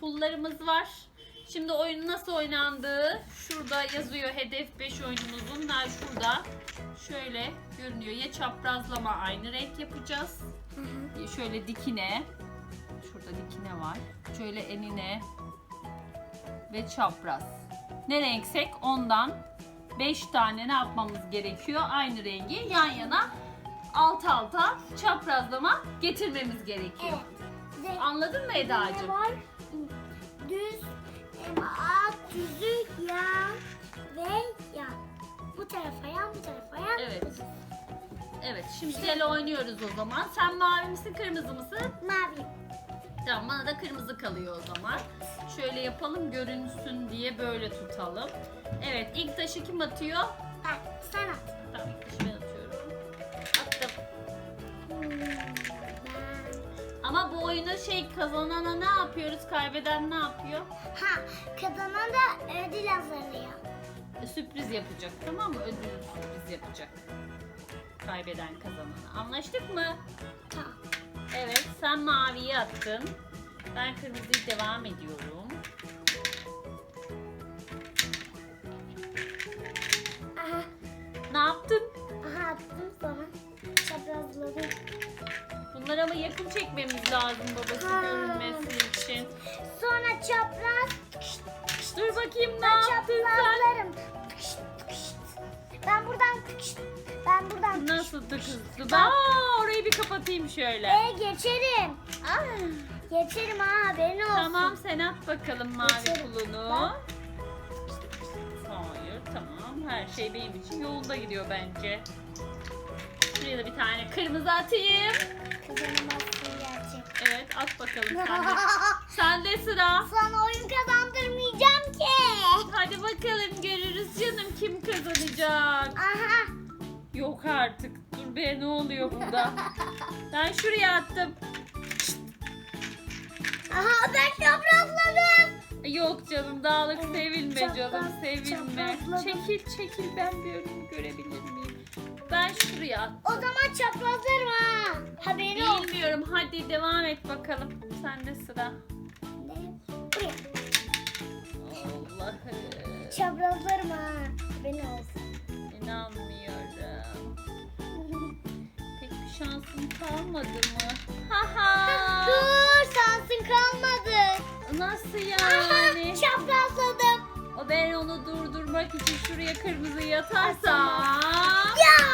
pullarımız var. Şimdi oyun nasıl oynandığı şurada yazıyor. Hedef 5 oyunumuzun da şurada. Şöyle görünüyor. Ya çaprazlama aynı renk yapacağız. Ya Şöyle dikine. Şurada dikine var. Şöyle enine ve çapraz. Ne renksek ondan 5 tane ne yapmamız gerekiyor? Aynı rengi yan yana alt alta çaprazlama getirmemiz gerekiyor. Evet. Anladın mı Eda'cığım? Düz, alt, düzü, yan ve yan. Bu tarafa yan, bu tarafa yan. Evet. Evet şimdi gel oynuyoruz o zaman. Sen mavi misin kırmızı mısın? Mavi. Tamam bana da kırmızı kalıyor o zaman. Şöyle yapalım görünsün diye böyle tutalım. Evet ilk taşı kim atıyor? Bak, sen at. Ama bu oyunu şey kazanana ne yapıyoruz? Kaybeden ne yapıyor? Ha, kadına da ödül hazırlıyor. Sürpriz yapacak tamam mı? Ödül sürpriz yapacak. Kaybeden kazanana. Anlaştık mı? Tamam. Evet sen maviyi attın. Ben kırmızıyı devam ediyorum. Bunları ama yakın çekmemiz lazım babası Ha. görünmesi için. Sonra çapraz. Dur bakayım ne Ben yaptın sen? çaprazlarım. Tıkışt, tıkışt. Ben buradan. Ben buradan tıkışt. Nasıl kızdı? Bak. Aa, orayı bir kapatayım şöyle. E geçerim. Geçerim ha haberin olsun. Tamam sen at bakalım mavi Geçerim. pulunu. Hayır tamam her şey benim için yolunda gidiyor bence. Şuraya da bir tane kırmızı atayım. Kazanamazsın gerçek. Evet at bakalım sen de. Sende sıra. Sana oyun kazandırmayacağım ki. Hadi bakalım görürüz canım kim kazanacak. Aha. Yok artık. Dur be ne oluyor burada? Ben şuraya attım. Aha ben çaprazladım. Yok canım dağlık sevilme canım sevilme. çaprazladım. Çekil çekil ben bir önümü görebilir miyim? Ben şuraya attım. O zaman çaprazlarım ha. Haberin olsun. Bilmiyorum hadi devam et bakalım. Sende sıra. Buraya. Allah'ım. Çaprazlarım ha. Haberin olsun. İnanmıyorum. Pek bir şansım kalmadı mı? Haha. Dur şansın kalmadı. Nasıl Aha yani? çaprazladım. Ben onu durdurmak için şuraya kırmızıyı atarsam. Ya.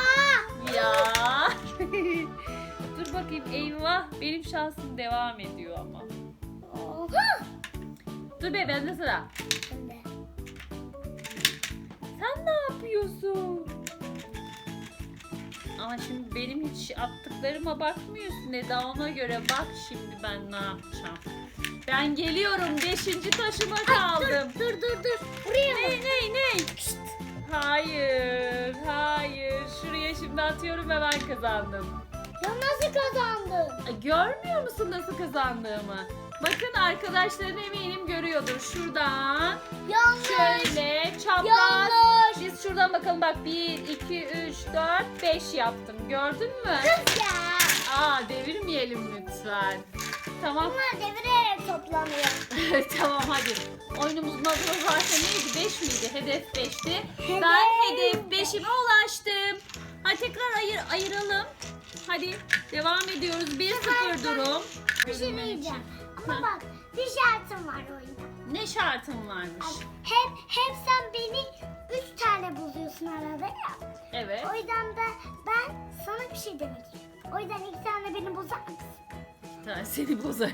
Ya. Dur bakayım eyvah benim şansım devam ediyor ama. Dur be bende sıra. Şimdi. Sen ne yapıyorsun? Ama şimdi benim hiç attıklarıma bakmıyorsun Eda ona göre bak şimdi ben ne yapacağım. Ben geliyorum beşinci taşıma kaldım. Dur dur dur. Buraya mı? Ne ne ne? Hayır hayır şuraya şimdi atıyorum ve ben kazandım. Ya nasıl kazandın? Ay, Görmüyor musun nasıl kazandığımı? Bakın arkadaşların eminim görüyordur. Şuradan Yanlış. şöyle çapraz. Yanlış. Biz şuradan bakalım bak 1, 2, 3, 4, 5 yaptım. Gördün mü? Kız ya. Aa devirmeyelim lütfen. Tamam. Bunlar devirerek toplanıyor. tamam hadi. Oyunumuzun adı zaten neydi? 5 miydi? Hedef 5'ti. Hedef. Ben hedef 5'ime ulaştım. Hadi tekrar ayır, ayıralım. Hadi devam ediyoruz. 1-0 durum. Bir şey diyeceğim. Ama bak bir şartım var oyunda. Ne şartım varmış? Hep hep sen beni üç tane bozuyorsun arada ya. Evet. O yüzden de ben sana bir şey demek istiyorum. O yüzden iki tane beni bozar Tamam seni bozarım.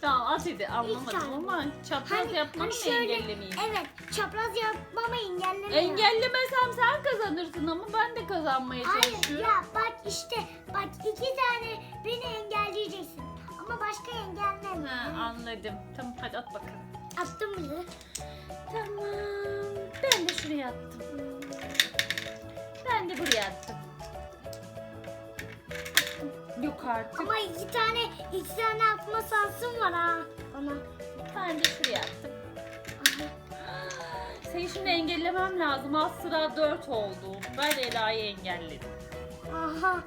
tamam at hadi anlamadım ama çapraz yapmanı mı engellemeyeyim? Evet çapraz yapmamı engelleme. Engellemesem sen kazanırsın ama ben de kazanmaya Hayır çalışıyorum. ya bak işte bak iki tane beni engelleyeceksin. Ama başka engelleme. Ha, anladım. Tamam hadi at bakalım. Attım bile. Tamam. Ben de şuraya attım. Ben de buraya attım. Yok artık. Ama iki tane iki tane atma şansım var ha. Bana. Ben de şuraya attım. Aha. Seni şimdi engellemem lazım. Az sıra 4 oldu. Ben Ela'yı engelledim. Aha.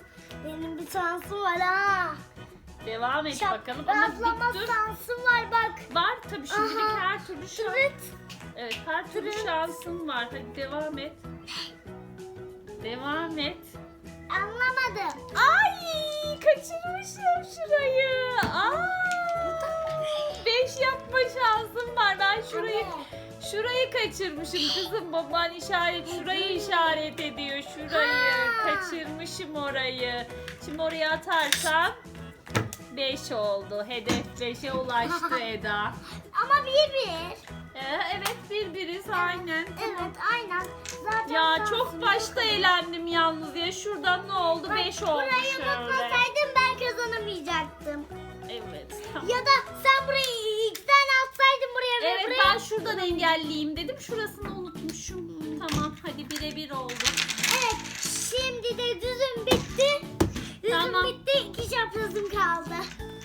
Benim bir şansım var ha. Devam et bakalım ama Çaprazlama dik dur. şansım var bak. Var tabii şimdilik Aha. her türlü şans. Evet. Evet her türlü Evet. şansın var. Hadi devam et. Devam et. Anlamadım. Ay kaçırmışım şurayı. Aa, beş yapma şansım var. Ben şurayı şurayı kaçırmışım kızım. Baban işaret şurayı işaret ediyor. Şurayı Ha. kaçırmışım orayı. Şimdi oraya atarsam 5 oldu. Hedef 5'e ulaştı Eda. Ama bir bir. Ee, evet birbiriz aynen. Evet aynen. Zaten Ya şansım çok başta yok. eğlendim yalnız ya. Şuradan ne oldu? Bak, 5 oldu Burayı unutmasaydım ben kazanamayacaktım. Evet. Tamam. Ya da sen burayı ilk sen atsaydın buraya ve Evet buraya. ben şuradan engelleyeyim dedim. Şurasını unutmuşum. Tamam hadi birebir oldu. Evet şimdi de düzüm bitti. Düzüm Tamam. bitti iki çaprazım kaldı.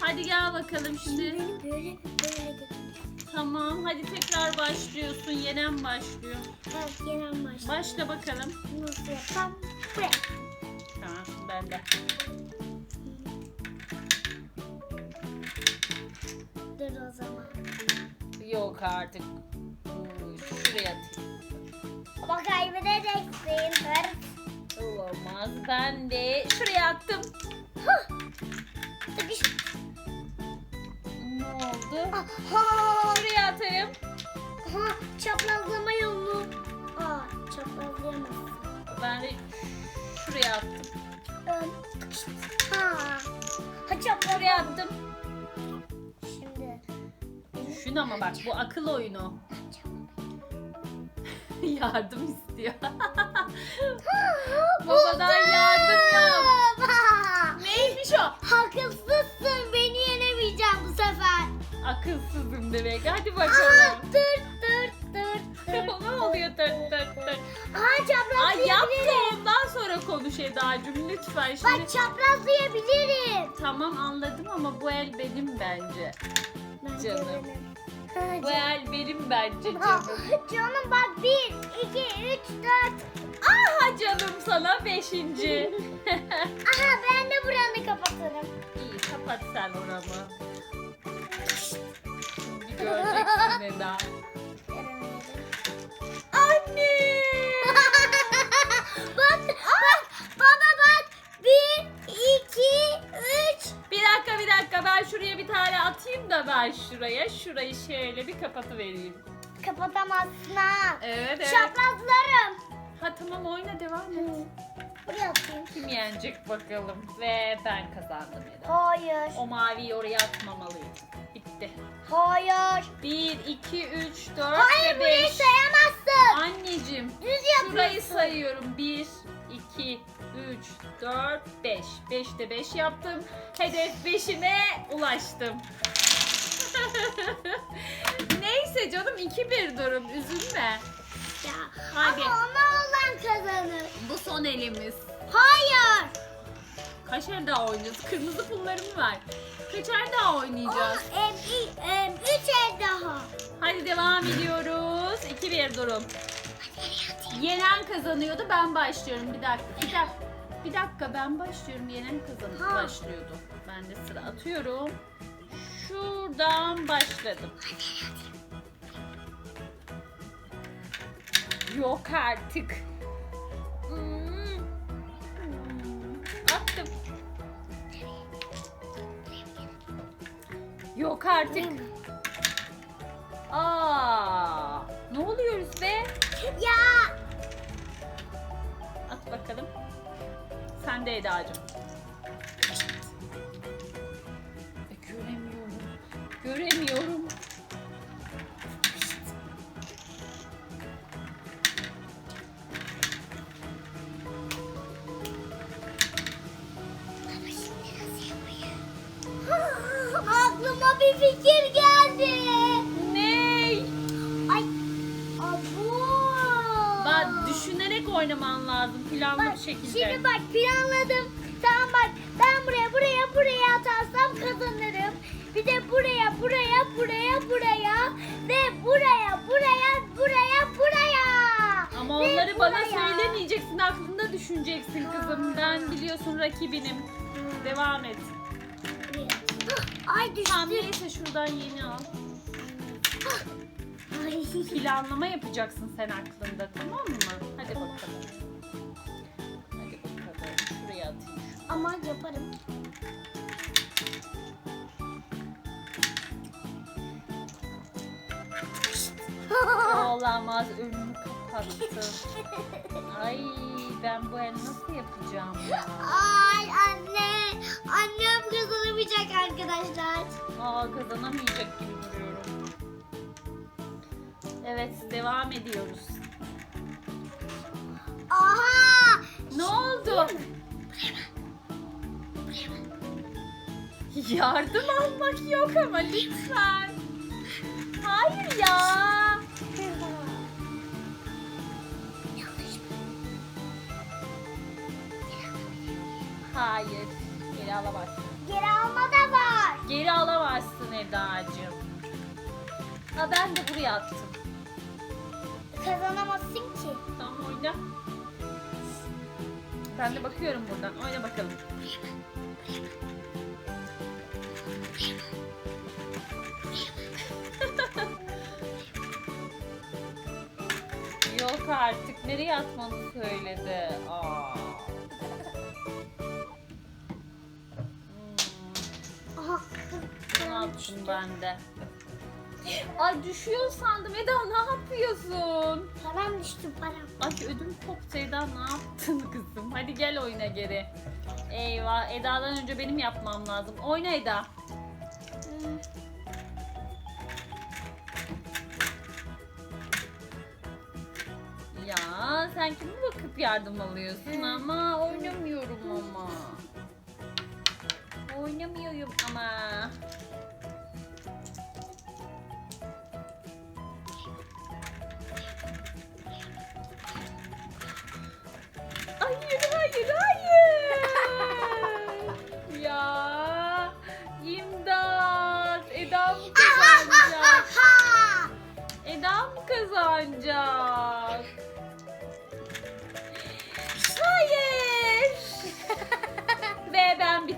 Hadi gel bakalım şimdi. Benim böyle böyle dedim. Tamam hadi tekrar başlıyorsun. Yenen başlıyor. Evet yenen başladı. Başla bakalım. Nasıl yapsam? Buraya. Tamam ben de. Dur o zaman. Yok artık. Şuraya atayım. Ama kaybedeceksin. Olamaz. Ben de şuraya attım. Huh. Tıkış. Ne oldu? Aha. Şuraya atayım. Aha. Çaprazlama yolu. Aa çaprazlayamazsın. Ben de şuraya attım. Ön. Ha. Ha. Şuraya attım. Şimdi. Düşün ama bak bu akıl oyunu. yardım istiyor. Babadan yardım yok. Akılsızım demek. Hadi bakalım. dır dır dır. ne oluyor tır tır tır. Aha Ay yap da çaprazlayabilirim. ondan sonra konuş Eda'cığım lütfen. Şimdi... Bak çaprazlayabilirim. Tamam anladım ama bu el benim bence. Bence Canım. benim. Ha, Bu el benim bence canım. Canım bak 1, 2, 3, 4. Aha canım sana beşinci. Aha ben de buranı kapatırım. İyi kapat sen oramı. Göreceksin Eda. Anne! bak bak baba bak. 1, 2, 3. Bir dakika bir dakika ben şuraya bir tane atayım da ben şuraya. Şurayı şöyle bir kapatıvereyim. Kapatamazsın ha. Evet evet. Çaprazlarım. Ha tamam oyna devam et. Buraya atayım. Kim yenecek bakalım. Ve ben kazandım Eda. Hayır. O maviyi oraya atmamalıyım. Bitti. Hayır. 1, 2, 3, 4 Hayır ve burayı 5. sayamazsın. Anneciğim Düz şurayı yapıyorsun. sayıyorum. 1, 2, 3, 4, 5. 5'te 5 yaptım. Hedef 5'ime ulaştım. Neyse canım 2-1 durum. Üzülme. Ya. Hadi. Ama ona olan kazanır. Bu son elimiz. Hayır. Kaç el daha oynayacağız? Kırmızı pullarım var. Kaç el daha oynayacağız? em, i- em, üç el daha. Hadi devam ediyoruz. 2-1 durum. Yenen kazanıyordu. Ben başlıyorum. Bir dakika. Bir dakika. Bir dakika ben başlıyorum. Yenen kazanıp Ha. başlıyordu. Ben de sıra atıyorum. Şuradan başladım. Yok artık. Hmm. Attım. Yok artık. Aa, ne oluyoruz be? Ya. At bakalım. Sen de Eda'cığım. Göremiyorum. Göremiyorum. Şekilde. Şimdi bak planladım. Tamam bak ben buraya buraya buraya atarsam kazanırım. Bir de buraya buraya buraya buraya ve buraya buraya buraya buraya. Ama Ve onları bana buraya. söylemeyeceksin aklında düşün. düşüneceksin kızım. Ben biliyorsun rakibinim. Devam et. Ay Tamam düştü. neyse şuradan yeni al. Ay. Planlama yapacaksın sen aklında tamam mı? Hadi bakalım. Ama yaparım. Olamaz önümü kapattı. Ay ben bu el nasıl yapacağım ya? Ay anne. Annem kazanamayacak arkadaşlar. Aa kazanamayacak gibi duruyorum. Evet devam ediyoruz. Aha. Ne oldu? Yardım almak yok ama lütfen. Hayır ya. Hayır. Geri alamazsın. Geri alma da var. Geri alamazsın Eda'cığım. Ha ben de buraya attım. Kazanamazsın ki. Tamam oyna. Ben de bakıyorum buradan. Oyna bakalım. Yok artık. Nereye atmanı söyledi? Aa. Hmm, ne yaptım ben de? Ay düşüyor sandım. Eda ne yapıyorsun? Param düştü param. Ay ödüm koptu Eda ne yaptın kızım? Hadi gel oyuna geri. Eyvah Eda'dan önce benim yapmam lazım. Oyna Eda. Hmm. Ya sen kime bakıp yardım alıyorsun ama oynamıyorum ama. Oynamıyorum ama.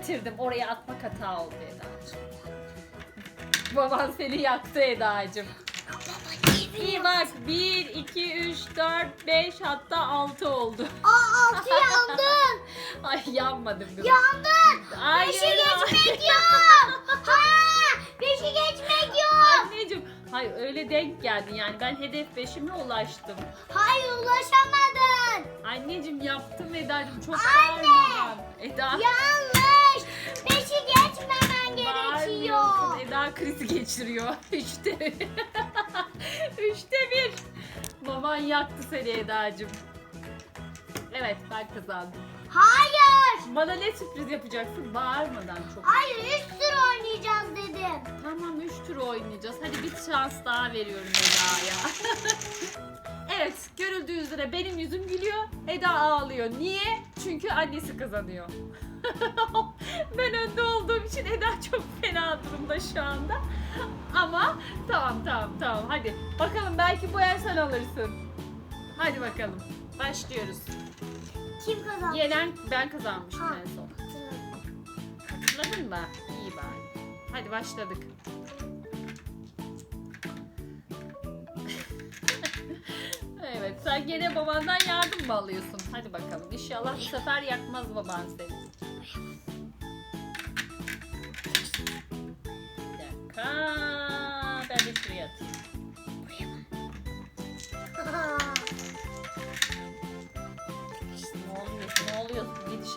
Bitirdim. Oraya atmak hata oldu Eda'cığım. Baban seni yaktı Eda'cığım. İyi bak. 1, 2, 3, 4, 5 hatta 6 oldu. Aa altı yandın. Ay yanmadım kızım. Yandın. Hayır. Beşi geçmek yok. Ha. Beşi geçmek yok. Anneciğim, hayır öyle denk geldin yani ben hedef 5'ime ulaştım. Hayır ulaşamadın. Anneciğim yaptım Eda'cığım çok Anne! bağırmadan. Eda Yanlış. Beşi geçmemen gerekiyor. Eda krizi geçiriyor. Üçte bir. Üçte bir. Baban yaktı seni Eda'cığım. Evet ben kazandım. Hayır. Bana ne sürpriz yapacaksın? Bağırmadan çok. Hayır üç tur oynayacağız dedim. Tamam 3 tur oynayacağız. Hadi bir şans daha veriyorum Eda'ya. evet görüldüğü üzere benim yüzüm gülüyor. Eda ağlıyor. Niye? Çünkü annesi kazanıyor. ben önde olduğum için Eda çok fena durumda şu anda. Ama tamam tamam tamam hadi. Bakalım belki bu el sen alırsın. Hadi bakalım. Başlıyoruz. Kim kazandı? Yenen ben kazanmıştım Ha. en son. Hatırladın mı? İyi bari. Hadi başladık. evet sen gene babandan yardım mı alıyorsun? Hadi bakalım. İnşallah bu sefer yakmaz baban seni.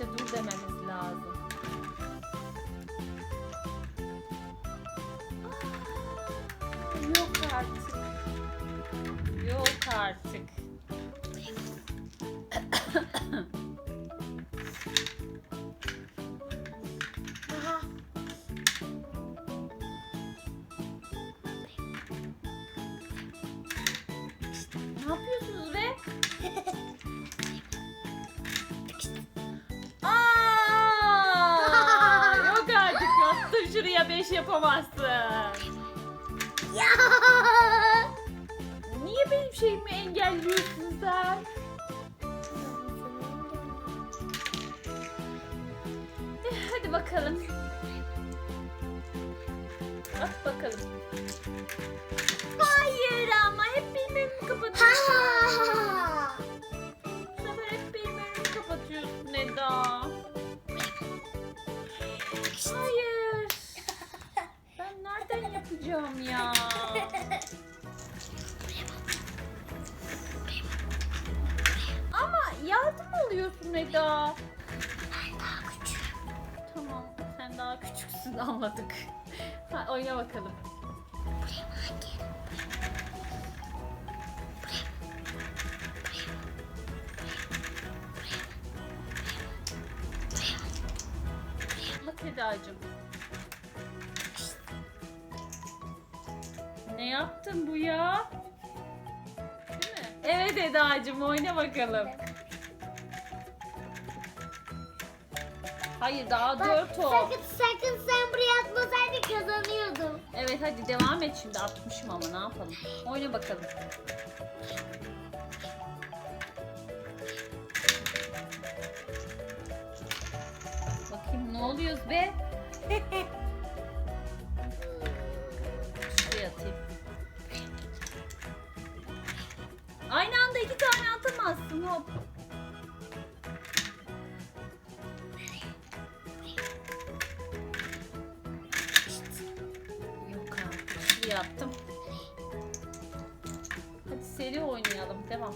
Dur dememiz lazım. hala 5 yapamazsın. Ya. Niye benim şeyimi engelliyorsun sen? Eh, hadi bakalım. At bakalım. Hayır ama hep benim kapatıyorsun. Alıyorsun Eda. Tamam sen daha küçüksün anladık. Ha, oyna bakalım. Bak Eda'cığım. Ne yaptın bu ya? Değil mi? Evet Eda'cığım oyna bakalım. Hayır daha Bak, dört o. sakın sakın sen buraya atmasaydın kazanıyordum. Evet hadi devam et şimdi atmışım ama ne yapalım. Oyna bakalım. Bakayım ne oluyoruz be? Şuraya atayım. Aynı anda iki tane atamazsın hop. Attım. Hadi seri oynayalım. Devam.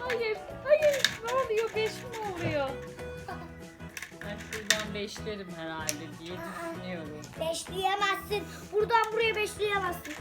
Hayır, hayır. Ne oluyor? Beş mi oluyor? Ben şuradan beşlerim herhalde diye düşünüyorum. Beşleyemezsin. Buradan buraya beşleyemezsin.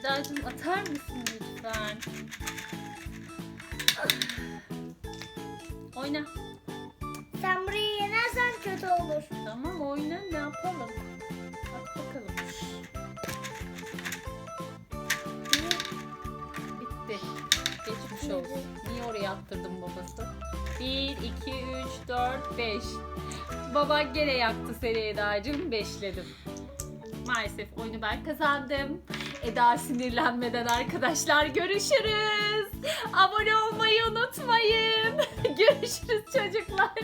Eda'cığım atar mısın lütfen? Oyna. Sen burayı yenersen kötü olur. Tamam oyna ne yapalım? At bakalım. Bitti. Geçmiş olsun. Niye oraya attırdın babası? 1, 2, 3, 4, 5. Baba gene yaktı seni Eda'cığım. Beşledim. Maalesef oyunu ben kazandım. Eda sinirlenmeden arkadaşlar görüşürüz. Abone olmayı unutmayın. görüşürüz çocuklar.